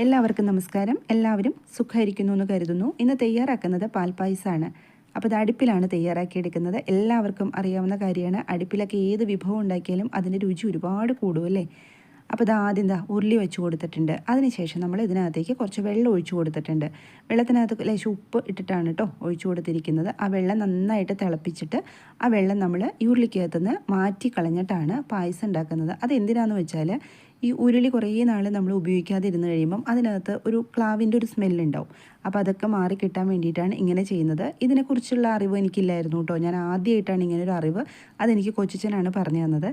എല്ലാവർക്കും നമസ്കാരം. എല്ലാവരും സുഖമായിരിക്കുന്നു എന്ന് കരുതുന്നു. ഇന്ന് തയ്യാറാക്കുന്നത് പാൽപ്പായസമാണ് അപ്പോൾ ഇത് അടുപ്പിലാണ് തയ്യാറാക്കിയെടുക്കുന്നത്. എല്ലാവർക്കും അറിയാവുന്ന കാര്യമാണ്. അടുപ്പിലൊക്കെ ഏത് വിഭവം ഉണ്ടാക്കിയാലും അതിന്റെ രുചി ഒരുപാട് കൂടുമല്ലേ അപ്പോൾ ഇത് ആദ്യം എന്താ ഉരുളി വെച്ച് കൊടുത്തിട്ടുണ്ട്. അതിനുശേഷം നമ്മൾ ഇതിനകത്തേക്ക് കുറച്ച് വെള്ളം ഒഴിച്ചു കൊടുത്തിട്ടുണ്ട്. വെള്ളത്തിനകത്ത് ലേശം ഉപ്പ് ഇട്ടിട്ടാണ് കേട്ടോ ഒഴിച്ചു കൊടുത്തിരിക്കുന്നത്. ആ വെള്ളം നന്നായിട്ട് തിളപ്പിച്ചിട്ട് ആ വെള്ളം നമ്മൾ ഈ ഉരുളിക്കകത്തുനിന്ന് മാറ്റി കളഞ്ഞിട്ടാണ് പായസം ഉണ്ടാക്കുന്നത്. അത് എന്തിനാണെന്ന് വെച്ചാൽ ഈ ഉരുളി കുറേ നാൾ നമ്മൾ ഉപയോഗിക്കാതെ ഇരുന്ന് കഴിയുമ്പം അതിനകത്ത് ഒരു ക്ലാവിന്റെ ഒരു സ്മെല്ലുണ്ടാവും അപ്പോൾ അതൊക്കെ മാറി കിട്ടാൻ വേണ്ടിയിട്ടാണ് ഇങ്ങനെ ചെയ്യുന്നത്. ഇതിനെക്കുറിച്ചുള്ള അറിവ് എനിക്കില്ലായിരുന്നു കേട്ടോ ഞാൻ ആദ്യമായിട്ടാണ് ഇങ്ങനെ ഒരു അറിവ് അതെനിക്ക് കൊച്ചിച്ചനാണ് പറഞ്ഞു തന്നത്.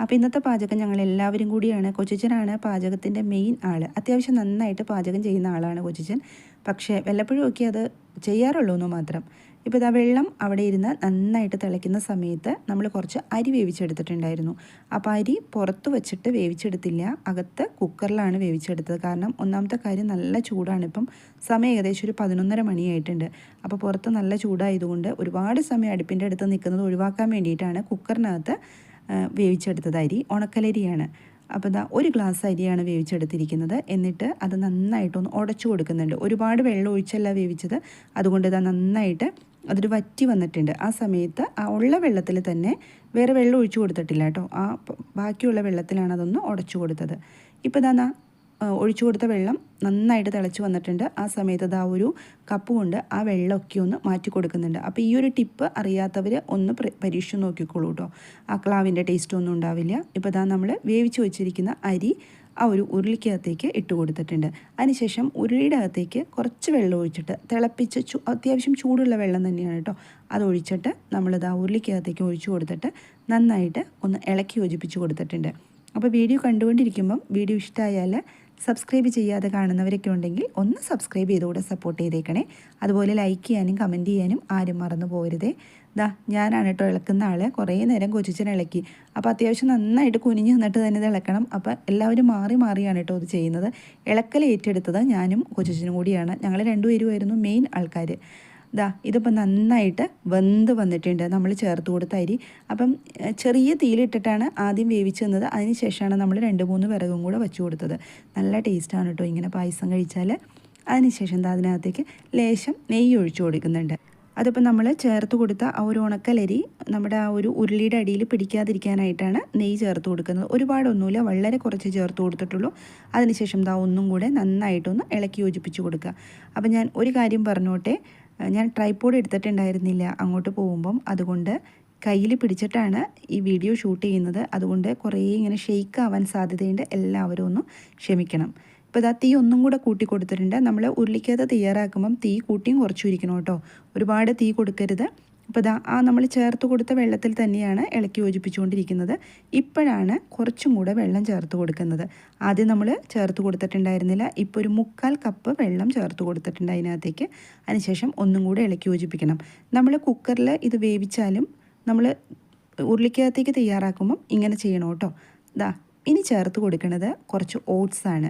അപ്പോൾ ഇന്നത്തെ പാചകം ഞങ്ങൾ എല്ലാവരും കൂടിയാണ്. കൊച്ചിച്ചനാണ് പാചകത്തിന്റെ മെയിൻ ആൾ അത്യാവശ്യം നന്നായിട്ട് പാചകം ചെയ്യുന്ന ആളാണ് കൊച്ചിച്ചൻ. പക്ഷേ വല്ലപ്പോഴും ഒക്കെ അത് ചെയ്യാറുള്ളൂ എന്ന് മാത്രം. ഇപ്പോൾ ഇതാ വെള്ളം അവിടെ ഇരുന്ന് നന്നായിട്ട് തിളയ്ക്കുന്ന സമയത്ത് നമ്മൾ കുറച്ച് അരി വേവിച്ചെടുത്തിട്ടുണ്ടായിരുന്നു. അപ്പോൾ അരി പുറത്ത് വെച്ചിട്ട് വേവിച്ചെടുത്തില്ല. അകത്ത് കുക്കറിലാണ് വേവിച്ചെടുത്തത്. കാരണം ഒന്നാമത്തെ കാര്യം നല്ല ചൂടാണ്. ഇപ്പം സമയം ഏകദേശം ഒരു പതിനൊന്നര മണിയായിട്ടുണ്ട്. അപ്പോൾ പുറത്ത് നല്ല ചൂടായതുകൊണ്ട് ഒരുപാട് സമയം അടുപ്പിന്റെ അടുത്ത് നിൽക്കുന്നത് ഒഴിവാക്കാൻ വേണ്ടിയിട്ടാണ് കുക്കറിനകത്ത് വേവിച്ചെടുത്തത് അരി ഉണക്കലരിയാണ്. അപ്പോൾ ഇതാ ഒരു ഗ്ലാസ് അരിയാണ് വേവിച്ചെടുത്തിരിക്കുന്നത്. എന്നിട്ട് അത് നന്നായിട്ടൊന്ന് ഉടച്ചു കൊടുക്കുന്നുണ്ട്. ഒരുപാട് വെള്ളം ഒഴിച്ചല്ല വേവിച്ചത്. അതുകൊണ്ട് ഇതാ നന്നായിട്ട് അതൊരു വറ്റി വന്നിട്ടുണ്ട്. ആ സമയത്ത് ആ ഉള്ള വെള്ളത്തിൽ തന്നെ വേറെ വെള്ളം ഒഴിച്ചു കൊടുത്തിട്ടില്ല കേട്ടോ. ആ ബാക്കിയുള്ള വെള്ളത്തിലാണ് അതൊന്ന് ഉടച്ചു കൊടുത്തത്. ഇപ്പോൾ ഇതാ ഒഴിച്ചു കൊടുത്ത വെള്ളം നന്നായിട്ട് തിളച്ച് വന്നിട്ടുണ്ട്. ആ സമയത്ത് അത് ആ ഒരു കപ്പ് കൊണ്ട് ആ വെള്ളമൊക്കെ ഒന്ന് മാറ്റി കൊടുക്കുന്നുണ്ട്. അപ്പോൾ ഈ ഒരു ടിപ്പ് അറിയാത്തവർ ഒന്ന് പരീക്ഷിച്ച് നോക്കിക്കോളൂ കേട്ടോ ആ ക്ലാവിന്റെ ടേസ്റ്റ് ഒന്നും ഉണ്ടാവില്ല. ഇപ്പോൾ ഇതാ നമ്മൾ വേവിച്ച് വെച്ചിരിക്കുന്ന അരി ആ ഒരു ഉരുളിക്കകത്തേക്ക് ഇട്ട് കൊടുത്തിട്ടുണ്ട്. അതിനുശേഷം ഉരുളിയുടെ അകത്തേക്ക് കുറച്ച് വെള്ളം ഒഴിച്ചിട്ട് തിളപ്പിച്ച് അത്യാവശ്യം ചൂടുള്ള വെള്ളം തന്നെയാണ് കേട്ടോ അത് ഒഴിച്ചിട്ട് നമ്മളിത് ആ ഉരുളിക്കകത്തേക്ക് ഒഴിച്ചു കൊടുത്തിട്ട് നന്നായിട്ട് ഒന്ന് ഇളക്കി യോജിപ്പിച്ച് കൊടുത്തിട്ടുണ്ട്. അപ്പോൾ വീഡിയോ കണ്ടുകൊണ്ടിരിക്കുമ്പം വീഡിയോ ഇഷ്ടമായാൽ സബ്സ്ക്രൈബ് ചെയ്യാതെ കാണുന്നവരൊക്കെ ഉണ്ടെങ്കിൽ ഒന്ന് സബ്സ്ക്രൈബ് ചെയ്തുകൂടെ സപ്പോർട്ട് ചെയ്തേക്കണേ. അതുപോലെ ലൈക്ക് ചെയ്യാനും കമന്റ് ചെയ്യാനും ആരും മറന്നു പോകരുതേ. ദാ ഞാനാണ് കേട്ടോ ഇളക്കുന്ന ആൾ കുറേ നേരം കൊച്ചിച്ചനെ ഇളക്കി. അപ്പോൾ അത്യാവശ്യം നന്നായിട്ട് കുനിഞ്ഞ് നിന്നിട്ട് തന്നെ ഇത് ഇളക്കണം. അപ്പോൾ എല്ലാവരും മാറി മാറിയാണ് കേട്ടോ ഇത് ചെയ്യുന്നത്. ഇളക്കൽ ഏറ്റെടുത്തത് ഞാനും കൊച്ചിച്ചനും കൂടിയാണ്. ഞങ്ങൾ രണ്ടുപേരുമായിരുന്നു മെയിൻ ആൾക്കാർ ദാ ഇതിപ്പോൾ നന്നായിട്ട് വെന്ത് വന്നിട്ടുണ്ട്. നമ്മൾ ചേർത്ത് കൊടുത്ത അരി. അപ്പം ചെറിയ തീയിലിട്ടിട്ടാണ് ആദ്യം വേവിച്ച് തന്നത്. അതിന് ശേഷമാണ് നമ്മൾ രണ്ട് മൂന്ന് വിറകും കൂടെ വെച്ച് കൊടുത്തത്. നല്ല ടേസ്റ്റാണ് കേട്ടോ ഇങ്ങനെ പായസം കഴിച്ചാൽ അതിനുശേഷം എന്താ അതിനകത്തേക്ക് ലേശം നെയ്യ് ഒഴിച്ചു കൊടുക്കുന്നുണ്ട്. അതിപ്പോൾ നമ്മൾ ചേർത്ത് കൊടുത്ത ആ ഒരു ഉണക്കലരി നമ്മുടെ ആ ഒരു ഉരുളിയുടെ അടിയിൽ പിടിക്കാതിരിക്കാനായിട്ടാണ് നെയ്യ് ചേർത്ത് കൊടുക്കുന്നത്. ഒരുപാടൊന്നുമില്ല വളരെ കുറച്ച് ചേർത്ത് കൊടുത്തിട്ടുള്ളൂ. അതിനുശേഷം ദാ ഒന്നും കൂടെ നന്നായിട്ടൊന്ന് ഇളക്കി യോജിപ്പിച്ച് കൊടുക്കുക. അപ്പോൾ ഞാൻ ഒരു കാര്യം പറഞ്ഞോട്ടെ? ഞാൻ ട്രൈപ്പോഡ് എടുത്തിട്ടുണ്ടായിരുന്നില്ല അങ്ങോട്ട് പോകുമ്പം. അതുകൊണ്ട് കയ്യിൽ പിടിച്ചിട്ടാണ് ഈ വീഡിയോ ഷൂട്ട് ചെയ്യുന്നത്. അതുകൊണ്ട് കുറേ ഇങ്ങനെ ഷെയ്ക്ക് ആവാൻ സാധ്യതയുണ്ട്. എല്ലാവരും ഒന്ന് ക്ഷമിക്കണം. ഇപ്പോൾ ഇതാ തീ ഒന്നും കൂടെ കൂട്ടി കൊടുത്തിട്ടുണ്ട്. നമ്മൾ ഉരുളിക്കകത്ത് തയ്യാറാക്കുമ്പം തീ കൂട്ടിയും കുറച്ചു ഇരിക്കണം കേട്ടോ. ഒരുപാട് തീ കൊടുക്കരുത്. അപ്പോൾ ഇതാ ആ നമ്മൾ ചേർത്ത് കൊടുത്ത വെള്ളത്തിൽ തന്നെയാണ് ഇളക്കി യോജിപ്പിച്ചുകൊണ്ടിരിക്കുന്നത്. ഇപ്പോഴാണ് കുറച്ചും കൂടെ വെള്ളം ചേർത്ത് കൊടുക്കുന്നത്. ആദ്യം നമ്മൾ ചേർത്ത് കൊടുത്തിട്ടുണ്ടായിരുന്നില്ല. ഇപ്പോൾ ഒരു മുക്കാൽ കപ്പ് വെള്ളം ചേർത്ത് കൊടുത്തിട്ടുണ്ട് അതിനകത്തേക്ക്. അതിനുശേഷം ഒന്നും കൂടെ ഇളക്കി യോജിപ്പിക്കണം. നമ്മൾ കുക്കറിൽ ഇത് വേവിച്ചാലും നമ്മൾ ഉരുളിക്കകത്തേക്ക് തയ്യാറാക്കുമ്പം ഇങ്ങനെ ചെയ്യണം കേട്ടോ. ഇതാ ഇനി ചേർത്ത് കൊടുക്കുന്നത് കുറച്ച് ഓട്സ് ആണ്.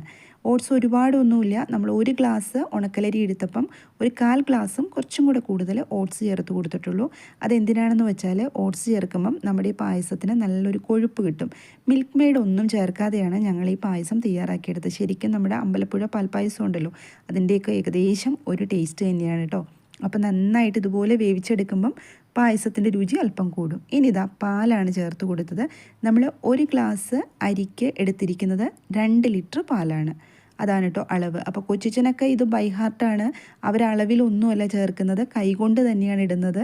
ഓട്സ് ഒരുപാടൊന്നുമില്ല. നമ്മൾ ഒരു ഗ്ലാസ് ഉണക്കലരി എടുത്തപ്പം ഒരു കാൽ ഗ്ലാസും കുറച്ചും കൂടെ കൂടുതൽ ഓട്സ് ചേർത്ത് കൊടുത്തിട്ടുള്ളൂ. അതെന്തിനാണെന്ന് വെച്ചാൽ ഓട്സ് ചേർക്കുമ്പം നമ്മുടെ ഈ പായസത്തിന് നല്ലൊരു കൊഴുപ്പ് കിട്ടും. മിൽക്ക് മെയ്ഡ് ഒന്നും ചേർക്കാതെയാണ് ഞങ്ങൾ ഈ പായസം തയ്യാറാക്കിയെടുത്തത്. ശരിക്കും നമ്മുടെ അമ്പലപ്പുഴ പാൽപ്പായസം ഉണ്ടല്ലോ അതിന്റെയൊക്കെ ഏകദേശം ഒരു ടേസ്റ്റ് തന്നെയാണ് കേട്ടോ. അപ്പോൾ നന്നായിട്ട് ഇതുപോലെ വേവിച്ചെടുക്കുമ്പം പായസത്തിന്റെ രുചി അല്പം കൂടും. ഇനി ഇതാ പാലാണ് ചേർത്ത് കൊടുത്തത്. നമ്മൾ ഒരു ഗ്ലാസ് അരിക്ക് എടുത്തിരിക്കുന്നത് രണ്ട് ലിറ്റർ പാലാണ്. അതാണ് കേട്ടോ അളവ്. അപ്പോൾ കൊച്ചിച്ചനൊക്കെ ഇത് ബൈ ഹാർട്ടാണ് അവർ അളവിലൊന്നുമല്ല ചേർക്കുന്നത്. കൈകൊണ്ട് തന്നെയാണ് ഇടുന്നത്.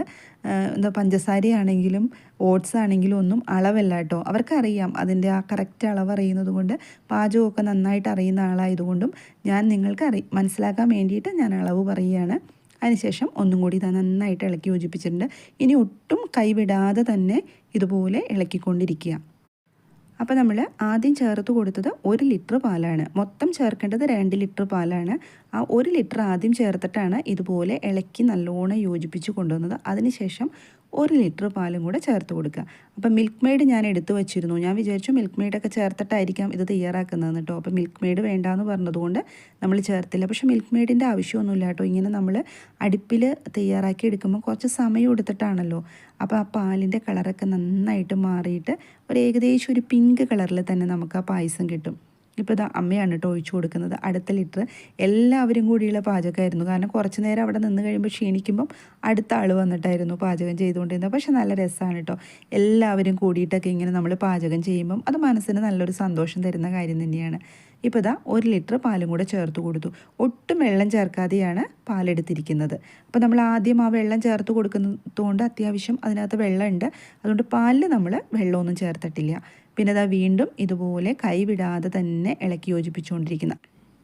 എന്താ പഞ്ചസാരയാണെങ്കിലും ഓട്സ് ആണെങ്കിലും ഒന്നും അളവല്ല കേട്ടോ അവർക്കറിയാം അതിന്റെ ആ കറക്റ്റ് അളവ് അറിയുന്നത് കൊണ്ട് പാചകമൊക്കെ നന്നായിട്ട് അറിയുന്ന ആളായതുകൊണ്ടും ഞാൻ നിങ്ങൾക്ക് അറി മനസ്സിലാക്കാൻ വേണ്ടിയിട്ട് ഞാൻ അളവ് പറയുകയാണ്. അതിനുശേഷം ഒന്നും കൂടി ഇത് നന്നായിട്ട് ഇളക്കി യോജിപ്പിച്ചിട്ടുണ്ട്. ഇനി ഒട്ടും കൈവിടാതെ തന്നെ ഇതുപോലെ ഇളക്കിക്കൊണ്ടിരിക്കുക. അപ്പോൾ നമ്മൾ ആദ്യം ചേർത്ത് കൊടുത്തത് ഒരു ലിറ്റർ പാലാണ്. മൊത്തം ചേർക്കേണ്ടത് രണ്ട് ലിറ്റർ പാലാണ്. ആ ഒരു ലിറ്റർ ആദ്യം ചേർത്തിട്ടാണ് ഇതുപോലെ ഇളക്കി നല്ലോണം യോജിപ്പിച്ച് കൊണ്ടുവന്നത്. അതിനുശേഷം ഒരു ലിറ്റർ പാലും കൂടെ ചേർത്ത് കൊടുക്കുക. അപ്പം മിൽക്ക് മെയ്ഡ് ഞാൻ എടുത്തു വെച്ചിരുന്നു. ഞാൻ വിചാരിച്ചു മിൽക്ക് മെയ്ഡൊക്കെ ചേർത്തിട്ടായിരിക്കാം ഇത് തയ്യാറാക്കുന്നത് കേട്ടോ. അപ്പോൾ മിൽക്ക് മെയ്ഡ് വേണ്ടാന്ന് പറഞ്ഞതുകൊണ്ട് നമ്മൾ ചേർത്തില്ല. പക്ഷേ മിൽക്ക് മെയ്ഡിന്റെ ആവശ്യമൊന്നുമില്ല കേട്ടോ. ഇങ്ങനെ നമ്മൾ അടുപ്പിൽ തയ്യാറാക്കി എടുക്കുമ്പോൾ കുറച്ച് സമയം എടുത്തിട്ടാണല്ലോ. അപ്പോൾ ആ പാലിന്റെ കളറൊക്കെ നന്നായിട്ട് മാറിയിട്ട് ഒരു ഏകദേശം ഒരു പിങ്ക് കളറിൽ തന്നെ നമുക്ക് ആ പായസം കിട്ടും. ഇപ്പോൾ ഇതാ അമ്മയാണ് കേട്ടോ ഒഴിച്ചു കൊടുക്കുന്നത്. അടുത്ത ലിറ്റർ എല്ലാവരും കൂടിയുള്ള പാചകമായിരുന്നു. കാരണം കുറച്ച് നേരം അവിടെ നിന്ന് കഴിയുമ്പോൾ ക്ഷീണിക്കുമ്പം അടുത്ത ആൾ വന്നിട്ടായിരുന്നു പാചകം ചെയ്തുകൊണ്ടിരുന്നത്. പക്ഷെ നല്ല രസമാണ് കേട്ടോ എല്ലാവരും കൂടിയിട്ടൊക്കെ ഇങ്ങനെ നമ്മൾ പാചകം ചെയ്യുമ്പം അത് മനസ്സിന് നല്ലൊരു സന്തോഷം തരുന്ന കാര്യം തന്നെയാണ്. ഇപ്പോൾ ഇതാ ഒരു ലിറ്റർ പാലും കൂടെ ചേർത്ത് കൊടുത്തു. ഒട്ടും വെള്ളം ചേർക്കാതെയാണ് പാലെടുത്തിരിക്കുന്നത്. അപ്പോൾ നമ്മൾ ആദ്യം ആ വെള്ളം ചേർത്ത് കൊടുക്കുന്നതുകൊണ്ട് അത്യാവശ്യം അതിനകത്ത് വെള്ളമുണ്ട്. അതുകൊണ്ട് പാലിൽ നമ്മൾ വെള്ളമൊന്നും ചേർത്തിട്ടില്ല. പിന്നെ അതാ വീണ്ടും ഇതുപോലെ കൈവിടാതെ തന്നെ ഇളക്കി യോജിപ്പിച്ചുകൊണ്ടിരിക്കുന്ന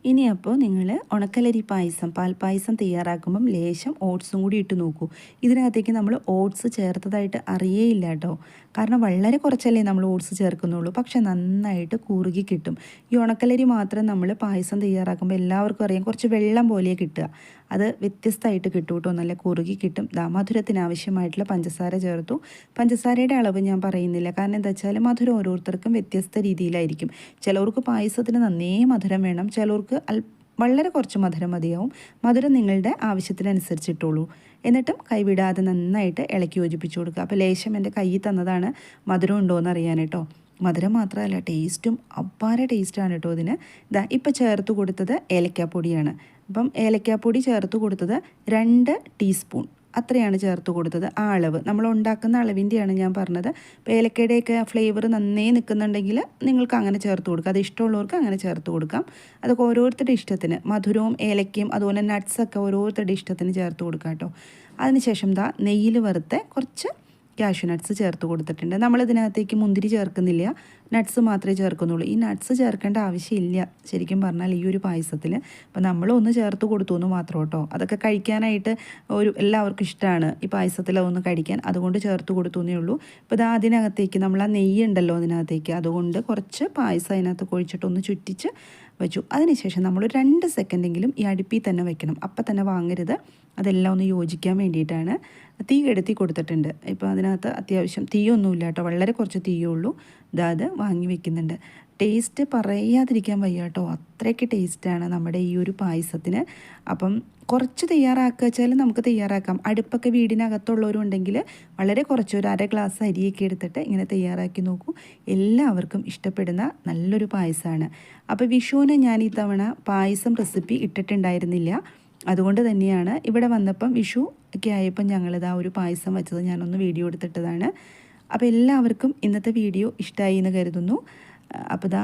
ഇനി അപ്പോൾ നിങ്ങൾ ഉണക്കലരി പായസം പാൽപ്പായസം തയ്യാറാക്കുമ്പം ലേശം ഓട്സും കൂടി ഇട്ട് നോക്കൂ. ഇതിനകത്തേക്ക് നമ്മൾ ഓട്സ് ചേർത്തതായിട്ട് അറിയേയില്ല കേട്ടോ കാരണം വളരെ കുറച്ചല്ലേ നമ്മൾ ഓട്സ് ചേർക്കുന്നുള്ളൂ. പക്ഷെ നന്നായിട്ട് കുറുകി കിട്ടും. ഈ ഉണക്കലരി മാത്രം നമ്മൾ പായസം തയ്യാറാക്കുമ്പോൾ എല്ലാവർക്കും അറിയാം. കുറച്ച് വെള്ളം പോലെ കിട്ടുക. അത് വ്യത്യസ്തമായിട്ട് കിട്ടും കേട്ടോ നല്ല കുറുകി കിട്ടും. മധുരത്തിന് ആവശ്യമായിട്ടുള്ള പഞ്ചസാര ചേർത്തു. പഞ്ചസാരയുടെ അളവ് ഞാൻ പറയുന്നില്ല. കാരണം എന്താ വെച്ചാൽ മധുരം ഓരോരുത്തർക്കും വ്യത്യസ്ത രീതിയിലായിരിക്കും. ചിലവർക്ക് പായസത്തിന് നന്നേ മധുരം വേണം. ചിലവർക്ക് അൽ വളരെ കുറച്ച് മധുരം മതിയാവും. മധുരം നിങ്ങളുടെ ആവശ്യത്തിനനുസരിച്ചിട്ടുള്ളൂ എന്നിട്ടും കൈവിടാതെ നന്നായിട്ട് ഇളക്കി യോജിപ്പിച്ചു കൊടുക്കുക. അപ്പോൾ ലേശം എന്റെ കയ്യിൽ തന്നതാണ് മധുരം ഉണ്ടോ എന്ന് അറിയാൻ കേട്ടോ. മധുരം മാത്രമല്ല ടേസ്റ്റും അപ്പാര ടേസ്റ്റാണ് കേട്ടോ ഇതിന്. ഇതാ ഇപ്പം ചേർത്ത് കൊടുത്തത് ഏലക്കാപ്പൊടിയാണ്. അപ്പം ഏലക്കാപ്പൊടി ചേർത്ത് കൊടുത്തത് രണ്ട് ടീസ്പൂൺ. അത്രയാണ് ചേർത്ത് കൊടുത്തത്. ആ അളവ്. നമ്മൾ ഉണ്ടാക്കുന്ന അളവിന്റെയാണ് ഞാൻ പറഞ്ഞത്. ഏലക്കയുടെയൊക്കെ ഫ്ലേവർ നന്നേ നിൽക്കുന്നുണ്ടെങ്കിൽ നിങ്ങൾക്ക് അങ്ങനെ ചേർത്ത് കൊടുക്കാം. അത് ഇഷ്ടമുള്ളവർക്ക് അങ്ങനെ ചേർത്ത് കൊടുക്കാം. അതൊക്കെ ഓരോരുത്തരുടെ ഇഷ്ടത്തിന്. മധുരവും ഏലക്കയും അതുപോലെ നട്ട്സൊക്കെ ഓരോരുത്തരുടെ ഇഷ്ടത്തിന് ചേർത്ത് കൊടുക്കാം കേട്ടോ. അതിനുശേഷം ദാ നെയ്യിൽ വറുത്ത് കുറച്ച് കാഷ്യൂ നട്ട്സ് ചേർത്ത് കൊടുത്തിട്ടുണ്ട്. നമ്മൾ ഇതിനകത്തേക്ക് മുന്തിരി ചേർക്കുന്നില്ല. നട്ട്സ് മാത്രമേ ചേർക്കുന്നുള്ളൂ. ഈ നട്ട്സ് ചേർക്കേണ്ട ആവശ്യമില്ല. ശരിക്കും പറഞ്ഞാൽ ഈ ഒരു പായസത്തിൽ അപ്പോൾ നമ്മൾ ഒന്ന് ചേർത്ത് കൊടുത്തു എന്ന് മാത്രം കേട്ടോ. അതൊക്കെ കഴിക്കാനായിട്ട് ഒരു എല്ലാവർക്കും ഇഷ്ടമാണ് ഈ പായസത്തിൽ ഒന്ന് കഴിക്കാൻ. അതുകൊണ്ട് ചേർത്ത് കൊടുത്തു എന്നേ ഉള്ളൂ. അപ്പോൾ ഇത് അതിനകത്തേക്ക് നമ്മൾ ആ നെയ്യ് ഉണ്ടല്ലോ അതിനകത്തേക്ക്. അതുകൊണ്ട് കുറച്ച് പായസം അതിനകത്ത് കൊഴിച്ചിട്ട് ഒന്ന് ചുറ്റിച്ച് വെച്ചു. അതിനുശേഷം നമ്മൾ രണ്ട് സെക്കൻഡെങ്കിലും ഈ അടുപ്പിൽ തന്നെ വെക്കണം. അപ്പം തന്നെ വാങ്ങരുത്. അതെല്ലാം ഒന്ന് യോജിക്കാൻ വേണ്ടിയിട്ടാണ്. തീ കെടുത്തി കൊടുത്തിട്ടുണ്ട്. ഇപ്പോൾ അതിനകത്ത് അത്യാവശ്യം തീയൊന്നുമില്ല കേട്ടോ. വളരെ കുറച്ച് തീയേ ഉള്ളൂ. ഇതാത് വാങ്ങി വെക്കുന്നുണ്ട്. ടേസ്റ്റ് പറയാതിരിക്കാൻ വയ്യ കേട്ടോ. അത്രയ്ക്ക് ടേസ്റ്റാണ് നമ്മുടെ ഈ ഒരു പായസത്തിന്. അപ്പം കുറച്ച് തയ്യാറാക്കുക വെച്ചാൽ നമുക്ക് തയ്യാറാക്കാം. അടുപ്പൊക്കെ വീടിനകത്തുള്ളവരുണ്ടെങ്കിൽ വളരെ കുറച്ച് ഒരു അര ഗ്ലാസ് അരിയൊക്കെ എടുത്തിട്ട് ഇങ്ങനെ തയ്യാറാക്കി നോക്കൂ. എല്ലാവർക്കും ഇഷ്ടപ്പെടുന്ന നല്ലൊരു പായസമാണ്. അപ്പോൾ വിഷുവിന് ഞാൻ ഈ തവണ പായസം റെസിപ്പി ഇട്ടിട്ടുണ്ടായിരുന്നില്ല. അതുകൊണ്ട് തന്നെയാണ് ഇവിടെ വന്നപ്പം വിഷു ഒക്കെ ആയപ്പം ഞങ്ങളിത് ആ ഒരു പായസം വെച്ചത്. ഞാനൊന്ന് വീഡിയോ എടുത്തിട്ടതാണ്. അപ്പോൾ എല്ലാവർക്കും ഇന്നത്തെ വീഡിയോ ഇഷ്ടമായി എന്ന് കരുതുന്നു. അപ്പോൾ ഇതാ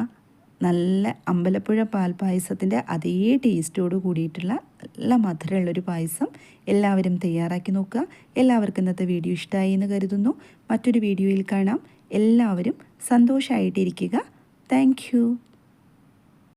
നല്ല അമ്പലപ്പുഴ പാൽ പായസത്തിന്റെ അതേ ടേസ്റ്റോട് കൂടിയിട്ടുള്ള നല്ല മധുരമുള്ളൊരു പായസം എല്ലാവരും തയ്യാറാക്കി നോക്കുക. എല്ലാവർക്കും ഇന്നത്തെ വീഡിയോ ഇഷ്ടമായി എന്ന് കരുതുന്നു. മറ്റൊരു വീഡിയോയിൽ കാണാം. എല്ലാവരും സന്തോഷമായിട്ടിരിക്കുക താങ്ക്